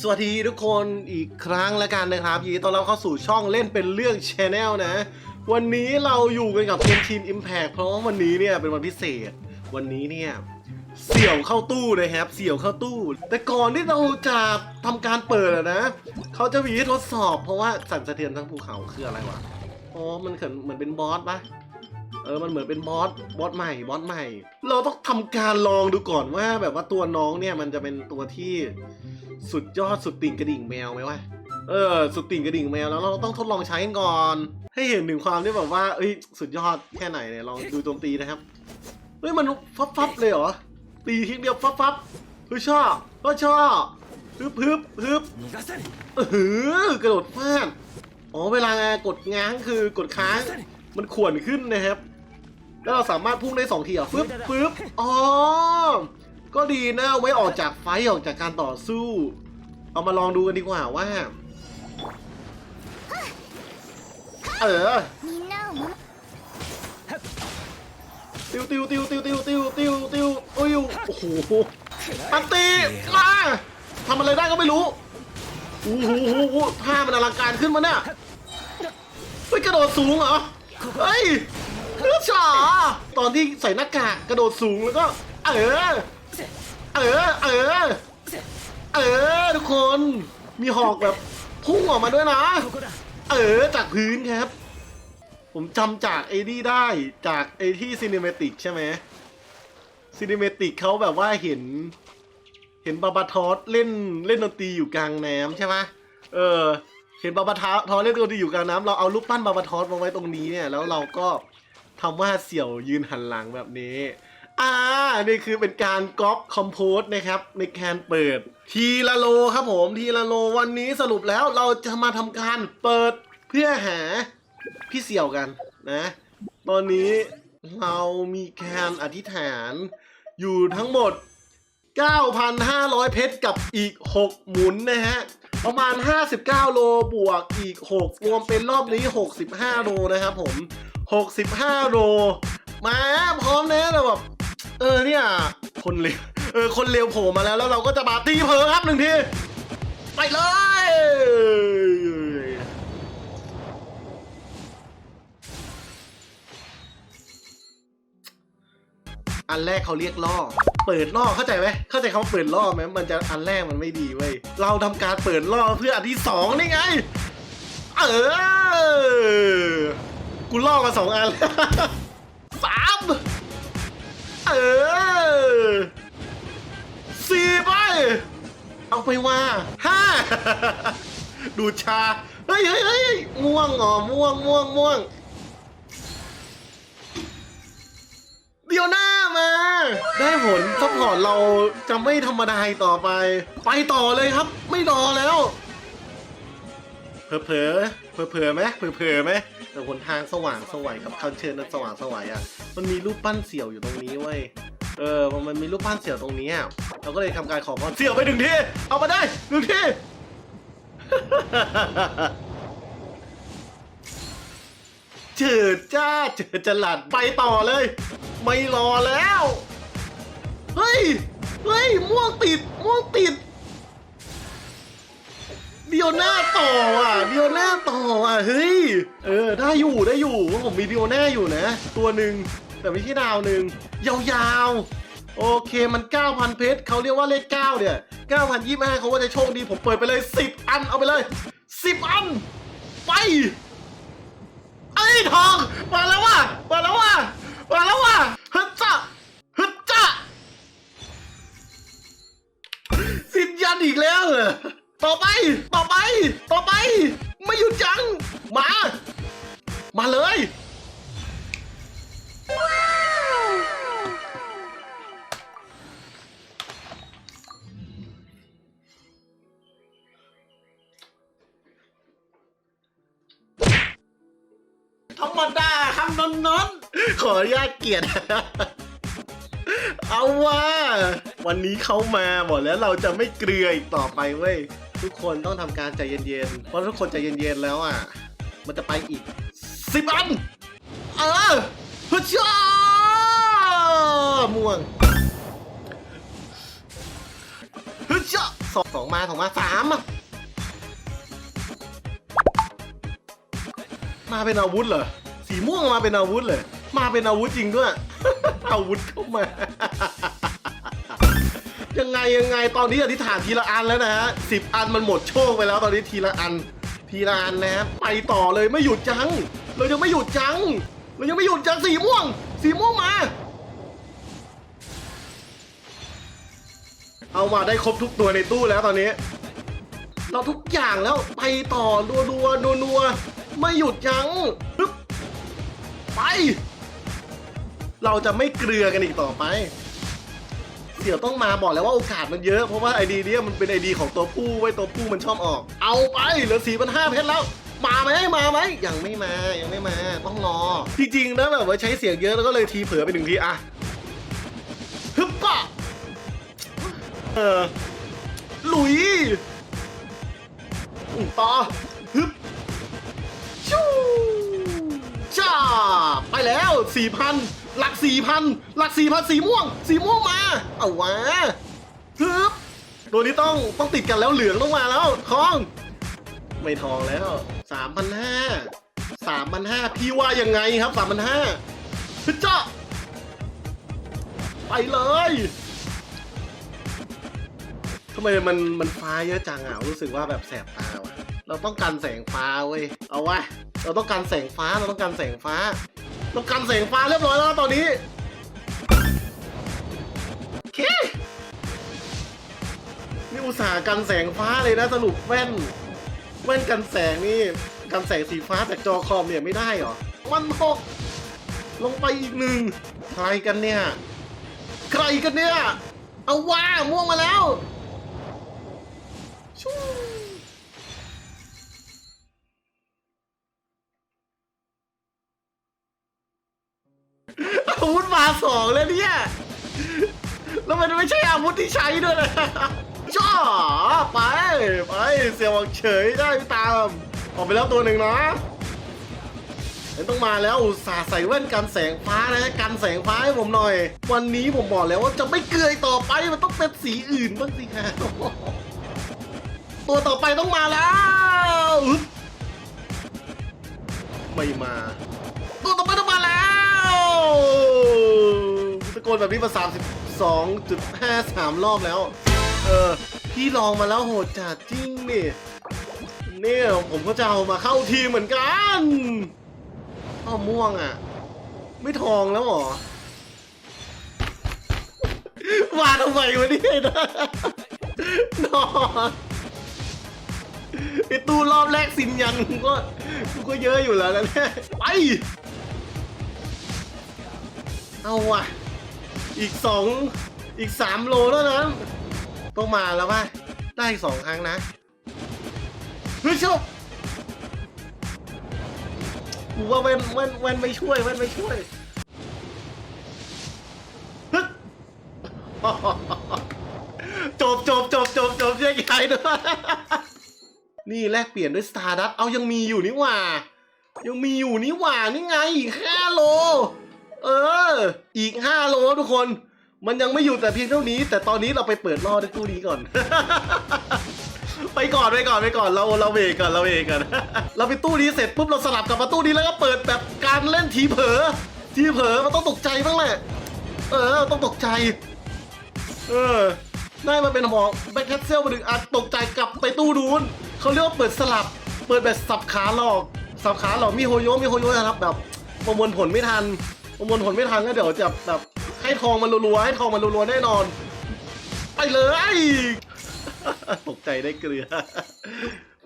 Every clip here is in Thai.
สวัสดีทุกคนอีกครั้งแล้วกันนะครับยินดีต้อนรับเข้าสู่ช่องเล่นเป็นเรื่อง Channel นะ วันนี้เราอยู่กันกับทีมทีม Impact เพราะว่าวันนี้เนี่ยเป็นวันพิเศษ วันนี้เนี่ยเสี่ยวเข้าตู้นะครับ เสี่ยวเข้าตู้ แต่ก่อนที่เราจะทำการเปิดอะนะเขาจะมีทดสอบเพราะว่าสั่นสะเทือนทั้งภูเขาคืออะไรวะอ๋อมันเหมือนเหมือนเป็นบอสปะเออ มันเหมือนเป็นบอส บอสใหม่ บอสใหม่ เราต้องทำการลองดูก่อนว่า แบบว่าตัวน้องเนี่ยมันจะเป็นตัวที่ สุดยอดสุดติ่งกระดิ่งแมวไหมวะเออ สุดติ่งกระดิ่งแมวแล้วเราต้องทดลองใช้กันก่อน ให้เห็นถึงความที่แบบว่า เอ้ยสุดยอดแค่ไหนเนี่ยลองดูโจมตีนะครับเฮ้ยมันฟับฟับเลยเหรอตีทีเดียวฟับฟับเฮ้ยชอบก็ชอบฮึบฮึบฮึบเออกระโดดฟาดอ๋อเวลากดง้างคือกดค้างมันขวนขึ้นนะครับ แล้วเราสามารถพุ่งได้สองทีอะฟึบฟึบอ๋อ ก็ดีนะไว้ออกจากไฟออกจากการต่อสู้ เอามาลองดูกันดีกว่าว่า เออติวติวติวติวติวติวติวติวโอ้ยโอ้โหอันตีมาทำอะไรได้ก็ไม่รู้โอ้โหท่ามันอลังการขึ้นมาเนี่ยไปกระโดดสูงเหรอเฮ้ยเลือดฉาตอนที่ใส่หน้ากากกระโดดสูงแล้วก็ เออ เออ เออ เออ ทุกคน มีหอกแบบพุ่งออกมาด้วยนะ เออ จากพื้นครับ ผมจำจากไอ้นี่ได้ จากไอ้ที่ซีนิเมติกใช่ไหมซีนิเมติกเขาแบบว่าเห็น เห็นบาบาทอสเล่นเล่นดนตรีอยู่กลางน้ำใช่ไหมเออ เห็นบาบาทอสเล่นดนตรีอยู่กลางน้ำเราเอารูปปั้นบาบาทอสมาไว้ตรงนี้เนี่ย แล้วเราก็ทำว่าเสี่ยวยืนหันหลังแบบนี้ อ่า นี่คือเป็นการก๊อปคอมโพสนะครับ ในการเปิด ทีละโลครับผมทีละโลวันนี้สรุปแล้วเราจะมาทำการเปิดเพื่อหาพี่เสี่ยวกันนะ ตอนนี้เรามีการอธิษฐานอยู่ทั้งหมด 9,500 เพชรกับอีก 6 หมุนนะฮะ ประมาณ 59 โลบวกอีก 6 รวมเป็นรอบนี้ 65 โลนะครับผม 65 โลมาพร้อมนะแต่แบบ เออเนี่ย คนเร็วเออคนเร็วโผล่มาแล้วแล้วเราก็จะมาตีเผลอครับหนึ่งทีไปเลยอันแรกเขาเรียกล่อ เปิดล่อเข้าใจไหมเข้าใจคำว่าเปิดล่อไหมมันจะอันแรกมันไม่ดีเว้ย เราทำการเปิดล่อเพื่ออันที่สองนี่ไง เออ กูล่อมาสองอันแล้วสาม เออสี่ไป เอาไปว่าห้าดูชา เฮ้ยเฮ้ยเฮ้ยม่วงเหรอม่วงม่วงม่วง เดี๋ยวหน้ามา ได้ผลซัพพอร์ตเราจะไม่ธรรมดาต่อไป ไปต่อเลยครับ ไม่รอแล้ว เผลอเผลอเผลอเผลอไหมเผลอเผลอไหมแต่หนทางสว่างสวัยกับคำเชิญนั้นสว่างสวัยอะ มันมีรูปปั้นเสี่ยวอยู่ตรงนี้เว้ย เออ มันมีรูปปั้นเสี่ยวตรงนี้อะเราก็เลยทำการขอพรเสี่ยวไปหนึ่งที เอามาได้หนึ่งทีเจิดจ้าเจิดจลัดไปต่อเลย ไม่รอแล้ว เฮ้ย เฮ้ยม่วงติดม่วงติด เดียวหน้าต่ออะเดียวหน้าต่ออะเฮ้ยเออได้อยู่ได้อยู่เพราะผมมีเดียวหน้าอยู่นะ ตัวหนึ่งแต่ไม่ใช่ดาวหนึ่งยาวๆ โอเคมัน 9,000 เพชรเขาเรียกว่าเลข 9 เนี่ย 9,025เขาว่าจะโชคดีผมเปิดไปเลย 10 อันเอาไปเลย 10 อัน ไปไอ้ทองมาแล้วว่ะมาแล้วว่ะมาแล้วว่ะฮึดจ้ะฮึดจ้ะสินยันอีกแล้วเหรอ ต่อไป ต่อไป ต่อไป ไม่หยุดจัง มา มาเลย ธรรมดาคำนนนนขออนุญาตเกียรติ เอาว่า วันนี้เขามาบอกแล้วเราจะไม่เกลืออีกต่อไปเว้ย ทุกคนต้องทำการใจเย็นๆ เพราะทุกคนใจเย็นๆแล้วอะ มันจะไปอีกสิบอัน เออฮึช่าม่วงฮึช่าสองสองมาสองมาสามมาเป็นอาวุธเหรอ สีม่วงมาเป็นอาวุธเลย มาเป็นอาวุธจริงด้วย อาวุธเข้ามา ยังไงยังไง ตอนนี้อธิษฐานทีละอันแล้วนะฮะสิบอันมันหมดโชคไปแล้วตอนนี้ทีละอัน ทีละอันนะฮะไปต่อเลยไม่หยุดจัง เรายังไม่หยุดจัง เรายังไม่หยุดจังสีม่วง สีม่วงมา เอามาได้ครบทุกตัวในตู้แล้วตอนนี้ เราทุกอย่างแล้วไปต่อนัวนัวนัวนัวไม่หยุดยั้งปึ๊บไป เราจะไม่เกลือกันอีกต่อไป เดี๋ยวต้องมาบอกแล้วว่าโอกาสมันเยอะ เพราะว่าไอดีเนี้ยมันเป็นไอดีของตัวผู้ไว้ตัวผู้มันชอบออก เอาไปเหลือสี่พันห้าเพชรแล้วมาไหมมาไหมยังไม่มายังไม่มา ต้องรอ จริงๆนะแบบว่าใช้เสียงเยอะแล้วก็เลยทีเผลอไปหนึ่งทีอะฮึบปะเออหลุยต่อ แล้วสี่พันหลักสี่พันหลักสี่พันสีม่วง สีม่วงมา เอาวะฮึบตัวนี้ต้องต้องติดกันแล้วเหลืองต้องมาแล้วทอง ไม่ทองแล้วสามพันห้าสามพันห้าพี่ว่ายังไงครับสามพันห้าฮึจ้าไปเลยทำไมมันมันฟ้าเยอะจังอะรู้สึกว่าแบบแสบตาว่ะเราต้องการแสงฟ้าเว้ยเอาวะเราต้องการแสงฟ้าเราต้องการแสงฟ้า ต้องการแสงฟ้าเรียบร้อยแล้วนะตอนนี้โอเคนี่อุตส่าห์กันแสงฟ้าเลยนะสรุปแว่น แว่นกันแสงนี่ กันแสงสีฟ้าจากจอคอมเนี่ยไม่ได้เหรอ มันหกลงไปอีกหนึ่งใครกันเนี่ย ใครกันเนี่ย เอาว่าม่วงมาแล้วชู อาวุธมาสองแล้วเนี่ย แล้วมันไม่ใช่อาวุธที่ใช้ด้วยนะจ้าไป ไป เสียวังเฉยได้พี่ตาม ออกไปแล้วตัวหนึ่งนะเห็นต้องมาแล้วอุตส่าห์ใส่แว่นกันแสงฟ้านะกันแสงฟ้าให้ผมหน่อย วันนี้ผมบอกแล้วว่าจะไม่เกลือยต่อไปมันต้องเป็นสีอื่นบ้างสิครับตัวต่อไปต้องมาแล้วไม่มา ตัวต่อไปต้องมาแล้ว นแบบนี้มา32.53 รอบแล้ว เออ พี่ลองมาแล้วโหดจัดจริงนี่เนี่ยผมก็จะเอามาเข้าทีเหมือนกันอ้าม่วงอะ ไม่ทองแล้วหรอมาทำไมวะเนี่ยนะนอนไอตู้รอบแรกสินยันกูก็กูก็เยอะอยู่แล้วนะเนี่ยไป เอาว่ะ อีกสองอีกสามโลแล้วนะต้องมาแล้วป่ะได้อีกสองครั้งนะเฮ้ยชบกูว่าเว้นเว้นเว้นไม่ช่วยเว้นไม่ช่วยฮึจบจบจบจบจบแยกย้ายด้วยนี่แลกเปลี่ยนด้วยสตาร์ดัตเอายังมีอยู่นี่หว่า ยังมีอยู่นี่หว่านี่ไงอีกห้าโล เออ อีกห้าโลทุกคน มันยังไม่อยู่แต่เพียงเท่านี้ แต่ตอนนี้เราไปเปิดล่อด้วยตู้นี้ก่อน ไปก่อนไปก่อนไปก่อนเราเราเบรกก่อนเราเบรกก่อนเราไปตู้นี้เสร็จปุ๊บเราสลับกลับมาตู้นี้แล้วก็เปิดแบบการเล่นทีเผลอทีเผลอมันต้องตกใจบ้างแหละ เออต้องตกใจ เออได้มาเป็นหมอแบ็คแคสเซลมาหนึ่งอันตกใจกลับไปตู้นู้นเขาเรียกว่าเปิดสลับ เปิดแบบสับขาหลอกสับขาหลอกมีโฮโยมีโฮโยนะครับแบบประมวลผลไม่ทัน ประมวลผลไม่ทันก็เดี๋ยวจะแบบให้ทองมันรัวๆให้ทองมันรัวๆแน่นอน ไปเลย ตกใจได้เกลือ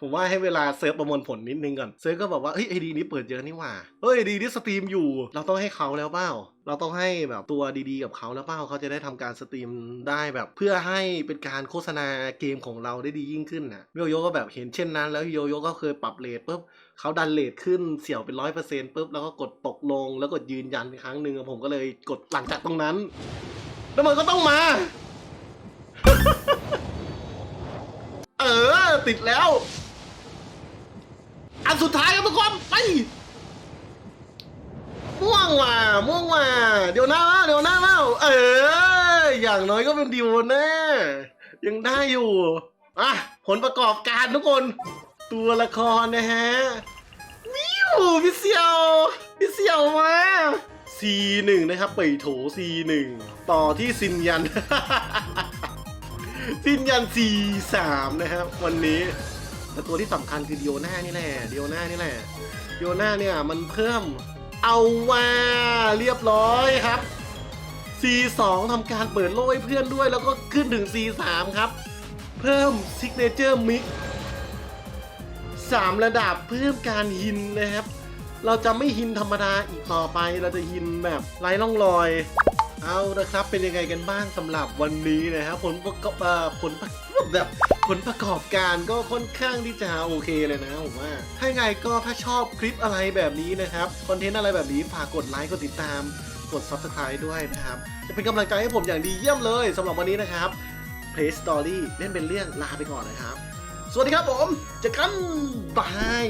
ผมว่าให้เวลาเซิร์ฟประมวลผลนิดนึงก่อน เซิร์ฟก็บอกว่าเฮ้ยไอดีนี้เปิดเยอะนี่หว่า เฮ้ยดีนี้สตรีมอยู่ เราต้องให้เขาแล้วเปล่าเราต้องให้แบบตัวดีๆกับเขาแล้วเปล่าเขาจะได้ทำการสตรีมได้แบบ เพื่อให้เป็นการโฆษณาเกมของเราได้ดียิ่งขึ้นนะโยโย่ก็แบบเห็นเช่นนั้น แล้วโยโย่ก็เคยปรับเลทปุ๊บ เขาดันเลทขึ้นเสี่ยวเป็นร้อยเปอร์เซ็นต์ปุ๊บแล้วก็กดตกลง แล้วกดยืนยันอีกครั้งหนึ่งผมก็เลยกดหลังจากตรงนั้น แล้วมันก็ต้องมา เออ ติดแล้ว อันสุดท้ายครับทุกคนไปม่วงว่ะม่วงว่ะเดี๋ยวหน้ามาเดี๋ยวหน้ามาเออ อย่างน้อยก็เป็นดิวแน่ยังได้อยู่อะผลประกอบการทุกคน ตัวละครนะฮะวิวพี่เซียวพี่เซียวมา C1 นะครับเปิดโถ C1 ต่อที่ซินยัน ซินยัน C3 นะครับ วันนี้แต่ตัวที่สำคัญคือดิโอน่านี่แหละดิโอน่านี่แหละดิโอน่าเนี่ยมันเพิ่มเอาว่าเรียบร้อยครับ C2 ทำการเปิดโล่ให้เพื่อนด้วย แล้วก็ขึ้นถึง C3 ครับ เพิ่ม Signature Mix สาม ระดับเพิ่มการหินนะครับ เราจะไม่หินธรรมดาอีกต่อไป เราจะหินแบบไร้ร่องรอย เอานะครับ เป็นยังไงกันบ้างสำหรับวันนี้นะครับ ผลประกอบผลประแบบผลประกอบการก็ค่อนข้างที่จะโอเคเลยนะผมว่า ถ้าไงก็ถ้าชอบคลิปอะไรแบบนี้นะครับ คอนเทนต์อะไรแบบนี้ฝากกดไลค์กดติดตาม กด Subscribe ด้วยนะครับ จะเป็นกำลังใจให้ผมอย่างดีเยี่ยมเลยสำหรับวันนี้นะครับ Play Story เล่นเป็นเรื่องลาไปก่อนนะครับ สวัสดีครับผมเจอกันบาย